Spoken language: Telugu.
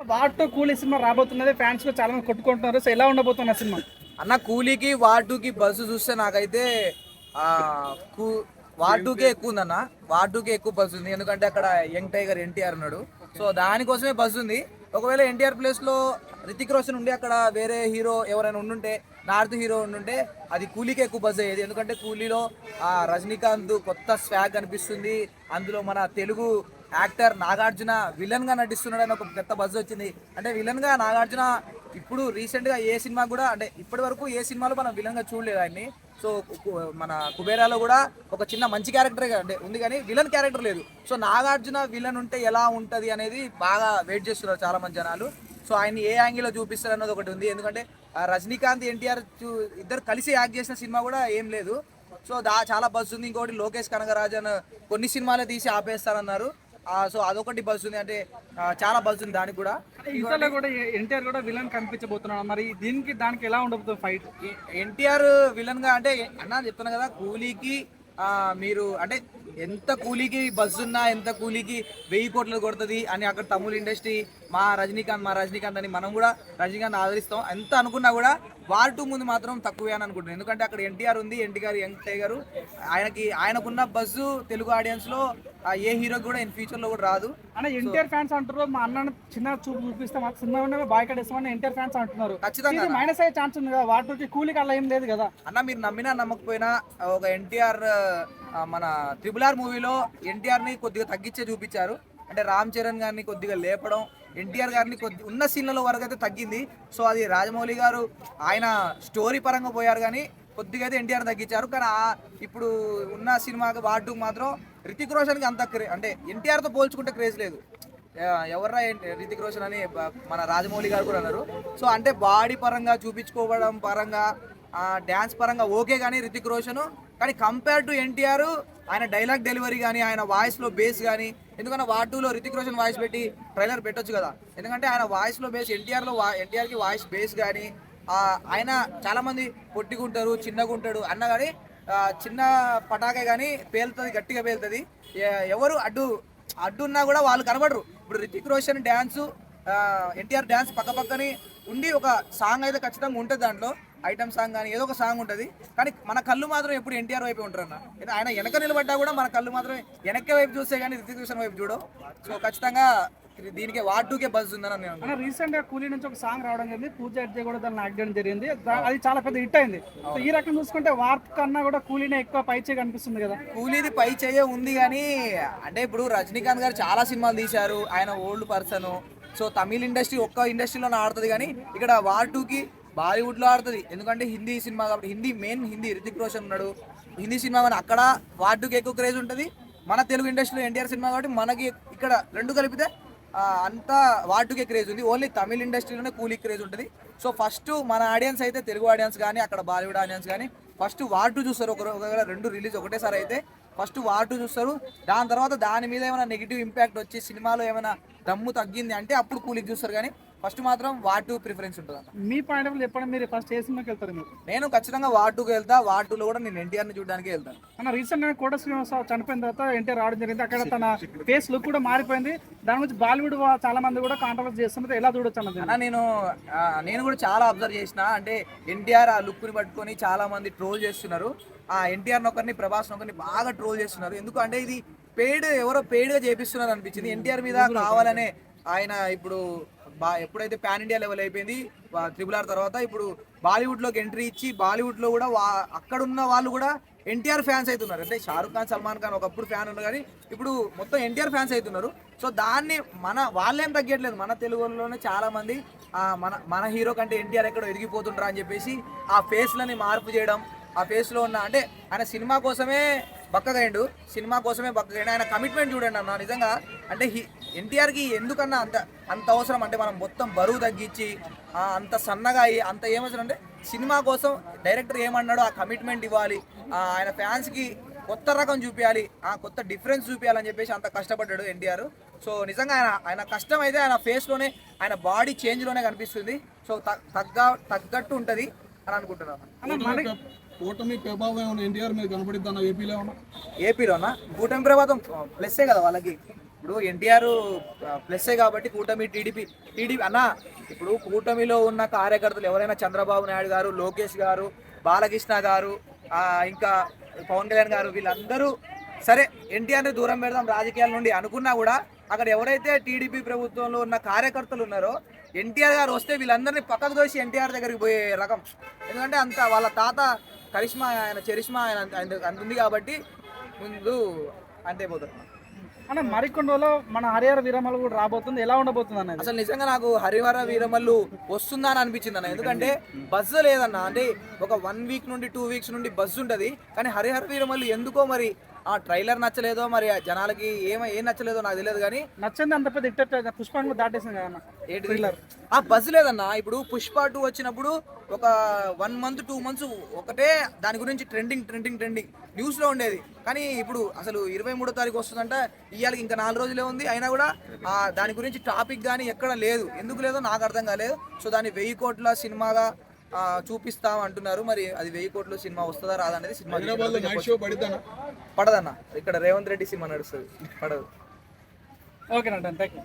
వాటితో కూలీ సినిమా రాబోతున్నది ఫ్యాన్స్ చాలా మంది కొట్టుకుంటున్నారు. సో ఎలా ఉండబోతున్న సినిమా? అన్న కూలీకి వాటుకి బస్సు చూస్తే నాకైతే కూ వాటుకే ఎక్కువ ఉందన్న. వాటుకే ఎక్కువ బస్సు ఉంది. ఎందుకంటే అక్కడ యంగ్ టైగర్ ఎన్టీఆర్ ఉన్నాడు. సో దానికోసమే బస్సు ఉంది. ఒకవేళ ఎన్టీఆర్ ప్లేస్లో రితిక్ రోషన్ ఉండి అక్కడ వేరే హీరో ఎవరైనా ఉండుంటే నార్త్ హీరో ఉండుంటే అది కూలీకి ఎక్కువ బస్ అయ్యేది. ఎందుకంటే కూలీలో ఆ రజనీకాంత్ కొత్త స్వాగ్ కనిపిస్తుంది అందులో మన తెలుగు యాక్టర్ నాగార్జున విలన్గా నటిస్తున్నాడని ఒక పెద్ద బజ్ వచ్చింది. అంటే విలన్గా నాగార్జున ఇప్పుడు రీసెంట్గా ఏ సినిమా కూడా అంటే ఇప్పటి వరకు ఏ సినిమాలో మనం విలన్గా చూడలేదు ఆయన్ని. సో కు- మన కుబేరాలో కూడా ఒక చిన్న మంచి క్యారెక్టర్ అంటే ఉంది కానీ విలన్ క్యారెక్టర్ లేదు. సో నాగార్జున విలన్ ఉంటే ఎలా ఉంటుంది అనేది బాగా వెయిట్ చేస్తున్నారు చాలా మంది జనాలు. సో ఆయన ఏ యాంగిల్లో చూపిస్తారు అన్నది ఒకటి ఉంది. ఎందుకంటే ఆ రజనీకాంత్ ఎన్టీఆర్ ఇద్దరు కలిసి యాక్ట్ చేసిన సినిమా కూడా ఏం లేదు. సో దా చాలా బస్ ఉంది. ఇంకోటి లోకేష్ కనగరాజన్ కొన్ని సినిమాలే తీసి ఆపేస్తారన్నారు. సో అదొకటి బస్ ఉంది. అంటే చాలా బస్ ఉంది దానికి కూడా. ఇంతలో కూడా ఎన్టీఆర్ కూడా విలన్ కనిపించబోతున్నాడు. మరి దీనికి దానికి ఎలా ఉండబోతుంది ఫైట్? ఎన్టీఆర్ విలన్గా అంటే అన్నా చెప్తున్నా కదా కూలీకి ఆ, మీరు అంటే ఎంత కూలీకి బస్సు ఉన్నా ఎంత కూలీకి వెయ్యి కోట్లు కొడుతుంది అని అక్కడ తమిళ ఇండస్ట్రీ మా రజనీకాంత్ మా రజనీకాంత్ అని మనం కూడా రజనీకాంత్ ఆదరిస్తాం. ఎంత అనుకున్నా కూడా వార్ టూ ముందు మాత్రం తక్కువే అని అనుకుంటున్నాను ఎందుకంటే అక్కడ ఎన్టీఆర్ ఉంది ఎన్టీఆర్ యంగ్ టైగర్. ఆయనకి ఆయనకున్న బస్సు తెలుగు ఆడియన్స్లో ఆ, ఏ హీరో కూడా ఇన్ ఫ్యూచర్లో కూడా రాదు. అన్న ఎన్టీఆర్ ఫ్యాన్స్ అంటారు మా అన్న చిన్న చూపు చూపిస్తే మాకు సినిమా ఉండగా బాయ్ కట్టేస్తామని ఎన్టీఆర్ ఫ్యాన్స్ అంటున్నారు. ఖచ్చితంగా మైనస్ అయ్యే ఛాన్స్ ఉంది కదా వాటికి కూలీకి అలా ఏం లేదు కదా. అన్న మీరు నమ్మినా నమ్మకపోయినా ఒక ఎన్టీఆర్ మన త్రిబుల్ ఆర్ మూవీలో ఎన్టీఆర్ని కొద్దిగా తగ్గించే చూపించారు. అంటే రామ్ చరణ్ గారిని కొద్దిగా లేపడం ఎన్టీఆర్ గారిని కొద్ది ఉన్న సీన్లలో వరకు అయితే తగ్గింది. సో అది రాజమౌళి గారు ఆయన స్టోరీ పరంగా పోయారు కానీ కొద్దిగా అయితే ఎన్టీఆర్ తగ్గించారు. కానీ ఇప్పుడు ఉన్న సినిమాకి వాడు మాత్రం రితిక్ రోషన్కి అంత క్రే అంటే ఎన్టీఆర్తో పోల్చుకుంటే క్రేజ్ లేదు. ఎవర్రా రితిక్ రోషన్ అని మన రాజమౌళి గారు కూడా అన్నారు. సో అంటే బాడీ పరంగా చూపించుకోవడం పరంగా డ్యాన్స్ పరంగా ఓకే కానీ రితిక్ రోషన్ కానీ కంపేర్ టు ఎన్టీఆర్ ఆయన డైలాగ్ డెలివరీ కానీ ఆయన వాయిస్లో బేస్ కానీ ఎందుకంటే వాటూలో రితిక్ రోషన్ వాయిస్ పెట్టి ట్రైలర్ పెట్టొచ్చు కదా. ఎందుకంటే ఆయన వాయిస్లో బేస్ ఎన్టీఆర్లో వా ఎన్టీఆర్కి వాయిస్ బేస్ కానీ ఆయన చాలామంది పొట్టిగుంటారు చిన్నగుంటాడు అన్న కానీ చిన్న పటాకే కానీ పేలుతుంది గట్టిగా పేలుతుంది. ఎవరు అడ్డు అడ్డున్నా కూడా వాళ్ళు కనబడరు. ఇప్పుడు రితిక్ రోషన్ డ్యాన్సు ఎన్టీఆర్ డ్యాన్స్ పక్క ఉండి ఒక సాంగ్ అయితే ఖచ్చితంగా ఉంటుంది దాంట్లో. ఐటమ్ సాంగ్ కానీ ఏదో ఒక సాంగ్ ఉంటుంది. కానీ మన కళ్ళు మాత్రం ఎప్పుడు ఎన్టీఆర్ వైపు ఉంటారు అన్న ఏదో ఆయన వెనక నిలబడ్డా కూడా మన కళ్ళు మాత్రం వెనక్కి వైపు చూస్తే కానీ రితిక్ రోషన్ వైపు చూడవు. సో ఖచ్చితంగా దీనికి వాటుకే బజ్ ఉందని నేను రీసెంట్గా కూలీ నుంచి ఒక సాంగ్ రావడం జరిగింది. పూజ అడ్జే కూడా దాన్ని యాక్ట్ చేయడం జరిగింది. అది చాలా పెద్ద హిట్ అయింది. ఈ రకం చూసుకుంటే వార్త కన్నా కూడా కూలీనే ఎక్కువ పైచే కనిపిస్తుంది కదా. కూలీది పై చెయ్య ఉంది కానీ అంటే ఇప్పుడు రజనీకాంత్ గారు చాలా సినిమాలు తీశారు. ఆయన old person. So Tamil industry ఒక్క ఇండస్ట్రీలోనే ఆడుతుంది కానీ ఇక్కడ వార్ టూకి బాలీవుడ్లో ఆడుతుంది. ఎందుకంటే హిందీ సినిమా కాబట్టి హిందీ మెయిన్ హిందీ రితిక్ రోషన్ ఉన్నాడు. హిందీ సినిమా కానీ అక్కడ వాటికి ఎక్కువ క్రేజ్ ఉంటుంది. మన తెలుగు ఇండస్ట్రీలో ఎన్టీఆర్ సినిమా కాబట్టి మనకి ఇక్కడ రెండు కలిపితే అంతా వాటికే క్రేజ్ ఉంది. ఓన్లీ తమిళ ఇండస్ట్రీలోనే కూలీ క్రేజ్ ఉంటుంది. సో ఫస్ట్ మన ఆడియన్స్ అయితే తెలుగు ఆడియన్స్ కానీ అక్కడ బాలీవుడ్ ఆడియన్స్ కానీ ఫస్ట్ వార్టు చూస్తారు ఒక ఒకవేళ రెండు రిలీజ్ ఒకటేసారి అయితే ఫస్ట్ వార్టు చూస్తారు. దాని తర్వాత దాని మీద ఏమైనా నెగిటివ్ ఇంపాక్ట్ వచ్చి సినిమాలో ఏమైనా దమ్ము తగ్గింది అంటే అప్పుడు కూలీకి చూస్తారు కానీ ఫస్ట్ మాత్రం వాటు ప్రిఫరెన్స్ ఉంటుంది మీ పాయింట్ ఆఫ్ చెప్పండి మీరు ఫస్ట్ ఏ సినిమాకి వెళ్తారు మీరు? నేను ఖచ్చితంగా వాటుకు వెళ్తా వాటులో కూడా నేను ఎన్టీఆర్ని చూడడానికి వెళ్తాను అన్న రీసెంట్గా కోట శ్రీనివాసరావు చనిపోయిన తర్వాత ఎన్టీఆర్ రావడం జరిగింది. అక్కడ తన ఫేస్ లుక్ కూడా మారిపోయింది. దాని గురించి బాలీవుడ్ చాలా మంది కూడా కాంట్రవర్సీ చేస్తున్నారు. ఎలా చూడొచ్చు అన్నది అన్న నేను నేను కూడా చాలా అబ్జర్వ్ చేసిన అంటే ఎన్టీఆర్ ఆ లుక్ని పట్టుకొని చాలా మంది ట్రోల్ చేస్తున్నారు. ఆ ఎన్టీఆర్ ఒకరిని ప్రభాస్ ఒకరిని బాగా ట్రోల్ చేస్తున్నారు. ఎందుకు అంటే ఇది పెయిడ్ ఎవరో పెయిడ్గా చేపిస్తున్నారు అనిపించింది. ఎన్టీఆర్ మీద కావాలనే ఆయన ఇప్పుడు బా ఎప్పుడైతే పాన్ ఇండియా లెవెల్ అయిపోయింది త్రిబుల్ ఆర్ తర్వాత ఇప్పుడు బాలీవుడ్లోకి ఎంట్రీ ఇచ్చి బాలీవుడ్లో కూడా వా అక్కడున్న వాళ్ళు కూడా ఎన్టీఆర్ ఫ్యాన్స్ అవుతున్నారు. అంటే షారుఖ్ ఖాన్ సల్మాన్ ఖాన్ ఒకప్పుడు ఫ్యాన్ ఉన్నారు కానీ ఇప్పుడు మొత్తం ఎన్టీఆర్ ఫ్యాన్స్ అవుతున్నారు. సో దాన్ని మన వాళ్ళేం తగ్గట్లేదు. మన తెలుగులోనే చాలామంది మన మన హీరో కంటే ఎన్టీఆర్ ఎక్కడో ఎదిగిపోతుంటారు అని చెప్పేసి ఆ ఫేస్లని మార్పు చేయడం ఆ ఫేస్లో ఉన్న అంటే ఆయన సినిమా కోసమే బక్కగైండు సినిమా కోసమే బక్కగైండు. ఆయన కమిట్మెంట్ చూడండి అన్న నిజంగా. అంటే ఎన్టీఆర్కి ఎందుకన్నా అంత అంత అవసరం? అంటే మనం మొత్తం బరువు తగ్గించి అంత సన్నగా అయ్యి అంత ఏమవసరం అంటే సినిమా కోసం డైరెక్టర్ ఏమన్నాడో ఆ కమిట్మెంట్ ఇవ్వాలి. ఆయన ఫ్యాన్స్కి కొత్త రకం చూపించాలి ఆ కొత్త డిఫరెన్స్ చూపించాలని చెప్పేసి అంత కష్టపడ్డాడు ఎన్టీఆర్. సో నిజంగా ఆయన ఆయన కష్టం అయితే ఆయన ఫేస్లోనే ఆయన బాడీ చేంజ్లోనే కనిపిస్తుంది. సో తగ్గ తగ్గట్టు ఉంటుంది అని అనుకుంటున్నాను. కూటమి ప్రభావం ఎన్టీఆర్ మీద కనపడిద్ది ఏపీలో ఏపీలోనా? కూటమి ప్రభుత్వం ప్లస్సే కదా వాళ్ళకి. ఇప్పుడు ఎన్టీఆర్ ప్లస్సే కాబట్టి కూటమి టీడీపీ టీడీపీ అన్న ఇప్పుడు కూటమిలో ఉన్న కార్యకర్తలు ఎవరైనా చంద్రబాబు నాయుడు గారు లోకేష్ గారు బాలకృష్ణ గారు ఇంకా పవన్ కళ్యాణ్ గారు వీళ్ళందరూ సరే ఎన్టీఆర్ని దూరం పెడదాం రాజకీయాల నుండి అనుకున్నా కూడా అక్కడ ఎవరైతే టీడీపీ ప్రభుత్వంలో ఉన్న కార్యకర్తలు ఉన్నారో ఎన్టీఆర్ గారు వస్తే వీళ్ళందరినీ పక్కకు తోసి ఎన్టీఆర్ దగ్గరికి పోయే రకం. ఎందుకంటే అంత వాళ్ళ తాత కరిష్మా ఆయన చరిష్మా ఆయన ఆయన అంత ఉంది కాబట్టి ముందు అంతే పోతారు. అన్న మరికొన్ని రోజుల్లో మన హరిహర వీరమలు కూడా రాబోతుంది. ఎలా ఉండబోతుంది అనేది అసలు నిజంగా నాకు హరివర వీరమల్లు వస్తుందా అని అనిపించింది అన్న. ఎందుకంటే బస్సు లేదన్న. అంటే ఒక వన్ వీక్ నుండి టూ వీక్స్ నుండి బస్సు ఉంటుంది. కానీ హరిహర వీరమల్లు ఎందుకో మరి ఆ ట్రైలర్ నచ్చలేదో మరి జనాలకి ఏమో ఏం నచ్చలేదో నాకు తెలియదు కానీ నచ్చింది అంత పెద్ద ఇట్ట పుష్పంగా దాటేసింది కదా అన్న. ఏంటి Thriller. ఆ బజ్ లేదన్న. ఇప్పుడు పుష్ప టూ వచ్చినప్పుడు ఒక వన్ మంత్ టూ మంత్స్ ఒకటే దాని గురించి ట్రెండింగ్ ట్రెండింగ్ ట్రెండింగ్. న్యూస్లో ఉండేది. కానీ ఇప్పుడు అసలు ఇరవై మూడో తారీఖు వస్తుందంట. ఇవాళకి ఇంకా నాలుగు రోజులే ఉంది. అయినా కూడా ఆ దాని గురించి టాపిక్ కానీ ఎక్కడ లేదు. ఎందుకు లేదో నాకు అర్థం కాలేదు. సో దాన్ని వెయ్యి కోట్ల సినిమాగా చూపిస్తాం అంటున్నారు. మరి అది వెయ్యి కోట్ల సినిమా వస్తుందా రాదా అనేది సినిమా పడదన్న. ఇక్కడ రేవంత్ రెడ్డి సినిమా నడుస్తుంది. పడదు. Okay thank you